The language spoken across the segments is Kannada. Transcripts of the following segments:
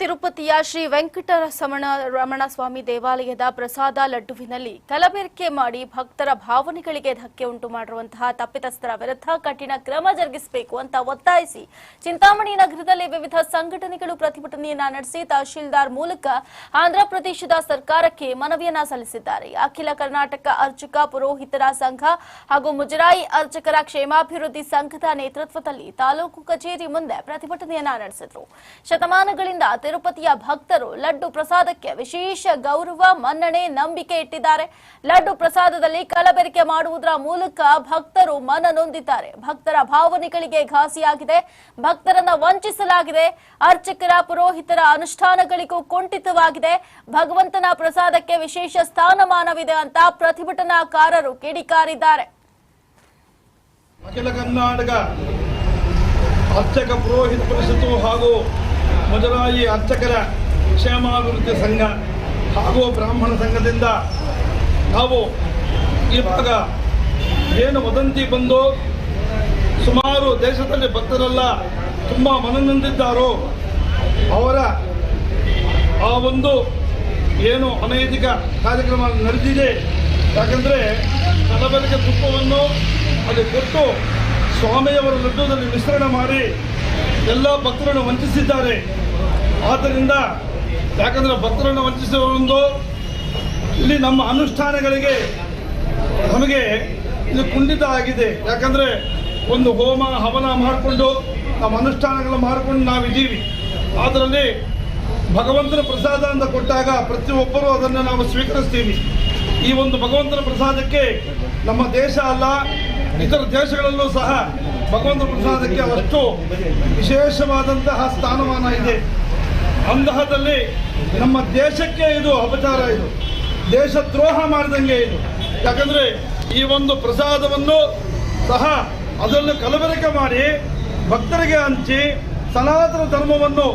ತಿರುಪತಿಯ ಶ್ರೀ ವೆಂಕಟರಮಣ ರಮಣ ಸ್ವಾಮಿ ದೇವಾಲಯದ ಪ್ರಸಾದ ಲಡ್ಡುವಿನಲ್ಲಿ ಕಲಬೆರಕೆ ಮಾಡಿ ಭಕ್ತರ ಭಾವನೆಗಳಿಗೆ ಧಕ್ಕೆ ಉಂಟು ಮಾಡಿರುವಂತಹ ತಪ್ಪಿತಸ್ಥರ ವಿರುದ್ಧ ಕಠಿಣ ಕ್ರಮ ಜರುಗಿಸಬೇಕು ಅಂತ ಒತ್ತಾಯಿಸಿ ಚಿಂತಾಮಣಿ ನಗರದಲ್ಲಿ ವಿವಿಧ ಸಂಘಟನೆಗಳು ಪ್ರತಿಭಟನೆಯನ್ನ ನಡೆಸಿ ತಹಶೀಲ್ದಾರ್ ಮೂಲಕ ಆಂಧ್ರಪ್ರದೇಶದ ಸರ್ಕಾರಕ್ಕೆ ಮನವಿಯನ್ನ ಸಲ್ಲಿಸಿದ್ದಾರೆ. ಅಖಿಲ ಕರ್ನಾಟಕ ಅರ್ಚಕ ಪುರೋಹಿತರ ಸಂಘ ಹಾಗೂ ಮುಜರಾಯಿ ಅರ್ಚಕರ ಕ್ಷೇಮಾಭಿವೃದ್ಧಿ ಸಂಘದ ನೇತೃತ್ವದಲ್ಲಿ ತಾಲೂಕು ಕಚೇರಿ ಮುಂದೆ ಪ್ರತಿಭಟನೆಯನ್ನ ನಡೆಸಿದ್ರು. ಶತಮಾನಗಳಿಂದ ತಿರುಪತಿಯ ಭಕ್ತರು ಲಡ್ಡು ಪ್ರಸಾದಕ್ಕೆ ವಿಶೇಷ ಗೌರವ, ಮನ್ನಣೆ, ನಂಬಿಕೆ ಇಟ್ಟಿದ್ದಾರೆ. ಲಡ್ಡು ಪ್ರಸಾದದಲ್ಲಿ ಕಲಬೆರಕೆ ಮಾಡುವುದರ ಮೂಲಕ ಭಕ್ತರು ಮನ ನೊಂದಿದ್ದಾರೆ. ಭಕ್ತರ ಭಾವನೆಗಳಿಗೆ ಘಾಸಿಯಾಗಿದೆ. ಭಕ್ತರನ್ನ ವಂಚಿಸಲಾಗಿದೆ. ಅರ್ಚಕರ, ಪುರೋಹಿತರ ಅನುಷ್ಠಾನಗಳಿಗೂ ಕುಂಠಿತವಾಗಿದೆ. ಭಗವಂತನ ಪ್ರಸಾದಕ್ಕೆ ವಿಶೇಷ ಸ್ಥಾನಮಾನವಿದೆ ಅಂತ ಪ್ರತಿಭಟನಾಕಾರರು ಕಿಡಿಕಾರಿದ್ದಾರೆ. ಅಖಿಲ ಕರ್ನಾಟಕ ಅರ್ಚಕ ಪುರೋಹಿತ ಪರಿಷತ್ತು ಹಾಗೂ ಮುಜರಾಯಿ ಅರ್ಚಕರ ಕ್ಷೇಮಾಭಿವೃದ್ಧಿ ಸಂಘ ಹಾಗೂ ಬ್ರಾಹ್ಮಣ ಸಂಘದಿಂದ ನಾವು ಇವಾಗ ಏನು ವದಂತಿ ಬಂದು ಸುಮಾರು ದೇಶದಲ್ಲಿ ಭಕ್ತರೆಲ್ಲ ತುಂಬ ಮನನೊಂದಿದ್ದಾರೋ ಅವರ ಆ ಒಂದು ಏನು ಅನೈತಿಕ ಕಾರ್ಯಕ್ರಮ ನಡೆದಿದೆ. ಯಾಕಂದರೆ ಕಲಬೆರಕೆ ತುಪ್ಪವನ್ನು ಅದು ಕೊಟ್ಟು ಸ್ವಾಮಿಯವರ ಲಡ್ಡುದಲ್ಲಿ ಮಿಶ್ರಣ ಮಾಡಿ ಎಲ್ಲ ಭಕ್ತರನ್ನು ವಂಚಿಸಿದ್ದಾರೆ. ಆದ್ದರಿಂದ ಯಾಕಂದರೆ ಭಕ್ತರನ್ನು ವಂಚಿಸುವೊಂದು ಇಲ್ಲಿ ನಮ್ಮ ಅನುಷ್ಠಾನಗಳಿಗೆ ನಮಗೆ ಇದು ಕುಂಠಿತ ಆಗಿದೆ. ಯಾಕಂದರೆ ಒಂದು ಹೋಮ, ಹವನ ಮಾಡಿಕೊಂಡು ನಮ್ಮ ಅನುಷ್ಠಾನಗಳು ಮಾಡಿಕೊಂಡು ನಾವಿದ್ದೀವಿ. ಅದರಲ್ಲಿ ಭಗವಂತನ ಪ್ರಸಾದ ಅಂತ ಕೊಟ್ಟಾಗ ಪ್ರತಿಯೊಬ್ಬರೂ ಅದನ್ನು ನಾವು ಸ್ವೀಕರಿಸ್ತೀವಿ. ಈ ಒಂದು ಭಗವಂತನ ಪ್ರಸಾದಕ್ಕೆ ನಮ್ಮ ದೇಶ ಅಲ್ಲ, ಇತರ ದೇಶಗಳಲ್ಲೂ ಸಹ ಭಗವಂತನ ಪ್ರಸಾದಕ್ಕೆ ಅಷ್ಟು ವಿಶೇಷವಾದಂತಹ ಸ್ಥಾನಮಾನ ಇದೆ. ಅಂತಹದಲ್ಲಿ ನಮ್ಮ ದೇಶಕ್ಕೆ ಇದು ಅಪಚಾರ ಇದು. ದೇಶ ದ್ರೋಹ ಮಾಡಿದಂಗೆ ಇದು. ಯಾಕಂದ್ರೆ ಈ ಒಂದು ಪ್ರಸಾದವನ್ನು ಸಹ ಅದನ್ನು ಕಲಬೆರಕೆ ಮಾಡಿ ಭಕ್ತರಿಗೆ ಹಂಚಿ ಸನಾತನ ಧರ್ಮವನ್ನು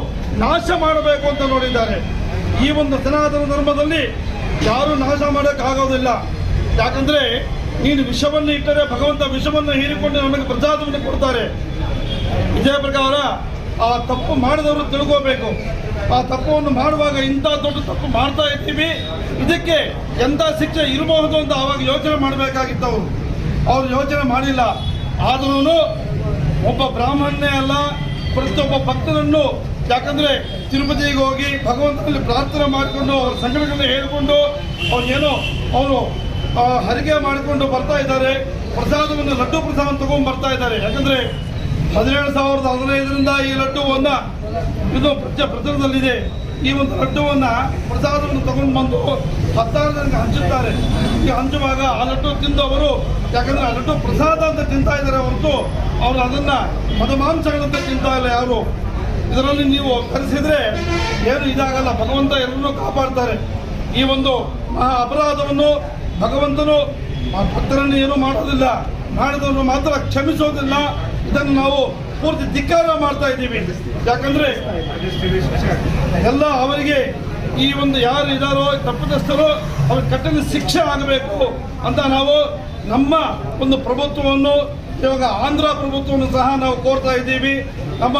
ನಾಶ ಮಾಡಬೇಕು ಅಂತ ನೋಡಿದ್ದಾರೆ. ಈ ಒಂದು ಸನಾತನ ಧರ್ಮದಲ್ಲಿ ಯಾರು ನಾಶ ಮಾಡೋಕ್ಕಾಗೋದಿಲ್ಲ. ಯಾಕಂದ್ರೆ ನೀನು ವಿಷವನ್ನು ಇಟ್ಟರೆ ಭಗವಂತ ವಿಷವನ್ನು ಹೀರಿಕೊಂಡು ನಮಗೆ ಪ್ರಸಾದವನ್ನು ಕೊಡ್ತಾರೆ. ವಿಜಯ ಪ್ರಕಾರ ಆ ತಪ್ಪು ಮಾಡಿದವರು ತಿಳ್ಕೋಬೇಕು. ಆ ತಪ್ಪವನ್ನು ಮಾಡುವಾಗ ಇಂಥ ದೊಡ್ಡ ತಪ್ಪು ಮಾಡ್ತಾ ಇರ್ತೀವಿ ಇದಕ್ಕೆ ಎಂಥ ಶಿಕ್ಷೆ ಇರಬಹುದು ಅಂತ ಆವಾಗ ಯೋಚನೆ ಮಾಡಬೇಕಾಗಿತ್ತು. ಅವರು ಅವರು ಯೋಚನೆ ಮಾಡಿಲ್ಲ. ಆದ್ರೂ ಒಬ್ಬ ಬ್ರಾಹ್ಮಣನೇ ಅಲ್ಲ, ಪ್ರತಿಯೊಬ್ಬ ಭಕ್ತನನ್ನು ಯಾಕಂದ್ರೆ ತಿರುಪತಿಗೆ ಹೋಗಿ ಭಗವಂತನಲ್ಲಿ ಪ್ರಾರ್ಥನೆ ಮಾಡಿಕೊಂಡು ಅವ್ರ ಸಂಘಟನೆ ಹೇಳಿಕೊಂಡು ಅವ್ರು ಏನೋ, ಅವರು ಆ, ಹರಿಕೆ ಮಾಡಿಕೊಂಡು ಬರ್ತಾ ಇದ್ದಾರೆ. ಪ್ರಸಾದವನ್ನು ಲಡ್ಡು ಪ್ರಸಾದ ತಗೊಂಡು ಬರ್ತಾ ಇದ್ದಾರೆ. ಯಾಕಂದ್ರೆ ಹದಿನೇಳು ಸಾವಿರದ ಹದಿನೈದರಿಂದ ಈ ಲಡ್ಡುವನ್ನ ಇದು ಪ್ರಚ ಪ್ರಚಾರದಲ್ಲಿದೆ. ಈ ಒಂದು ಲಡ್ಡುವನ್ನ ಪ್ರಸಾದವನ್ನು ತಗೊಂಡು ಬಂದು ಹತ್ತಾರು ಜನಕ್ಕೆ ಹಂಚುತ್ತಾರೆ. ಈ ಹಂಚುವಾಗ ಆ ಲಡ್ಡು ತಿಂದು ಅವರು ಯಾಕಂದ್ರೆ ಆ ಲಡ್ಡು ಪ್ರಸಾದ ಅಂತ ತಿಂತಾ ಇದ್ದಾರೆ ಹೊರತು ಅವರು ಅದನ್ನ ಮದಮಾಂಸಗಳಂತ ತಿಂತಾ ಇಲ್ಲ ಯಾರು. ಇದರಲ್ಲಿ ನೀವು ಕರೆಸಿದ್ರೆ ಏನು ಇದಾಗಲ್ಲ. ಭಗವಂತ ಎಲ್ಲರೂ ಕಾಪಾಡ್ತಾರೆ. ಈ ಒಂದು ಮಹಾ ಅಪರಾಧವನ್ನು ಭಗವಂತನು ಭಕ್ತರನ್ನು ಏನೂ ಮಾಡೋದಿಲ್ಲ ಮಾಡಿದವರು ಮಾತ್ರ ಕ್ಷಮಿಸೋದಿಲ್ಲ. ಇದನ್ನು ನಾವು ಪೂರ್ತಿ ಧಿಕ್ಕಾರ ಮಾಡ್ತಾ ಇದ್ದೀವಿ. ಯಾಕಂದ್ರೆ ಎಲ್ಲ ಅವರಿಗೆ ಈ ಒಂದು ಯಾರು ಇದಾರೋ ತಪ್ಪಿತಸ್ಥರು ಅವ್ರಿಗೆ ಕಠಿಣ ಶಿಕ್ಷೆ ಆಗಬೇಕು ಅಂತ ನಾವು ನಮ್ಮ ಒಂದು ಪ್ರಭುತ್ವವನ್ನು, ಇವಾಗ ಆಂಧ್ರ ಪ್ರಭುತ್ವವನ್ನು ಸಹ ನಾವು ಕೋರ್ತಾ ಇದ್ದೀವಿ. ನಮ್ಮ